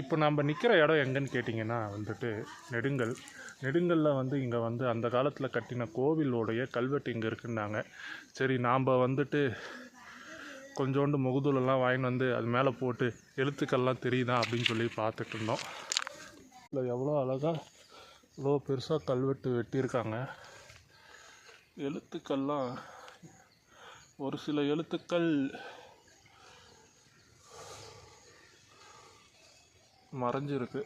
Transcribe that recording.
இப்போ நம்ம நிற்கிற இடம் எங்கன்னு கேட்டிங்கன்னா வந்துட்டு நெடுங்கல். நெடுங்கல்ல வந்து இங்கே வந்து அந்த காலத்தில் கட்டின கோவிலோடைய கல்வெட்டு இங்கே இருக்குன்னாங்க. சரி நாம் வந்துட்டு கொஞ்சோண்டு முகுதூலெல்லாம் வாங்கின்னு வந்து அது மேலே போட்டு எழுத்துக்கள்லாம் தெரியுதா அப்படின்னு சொல்லி பார்த்துட்டு இருந்தோம். இல்லை எவ்வளோ அழகாக இவ்வளோ பெருசாக கல்வெட்டு வெட்டியிருக்காங்க. எழுத்துக்கள்லாம் ஒரு சில எழுத்துக்கள் மறைஞ்சிருக்கு.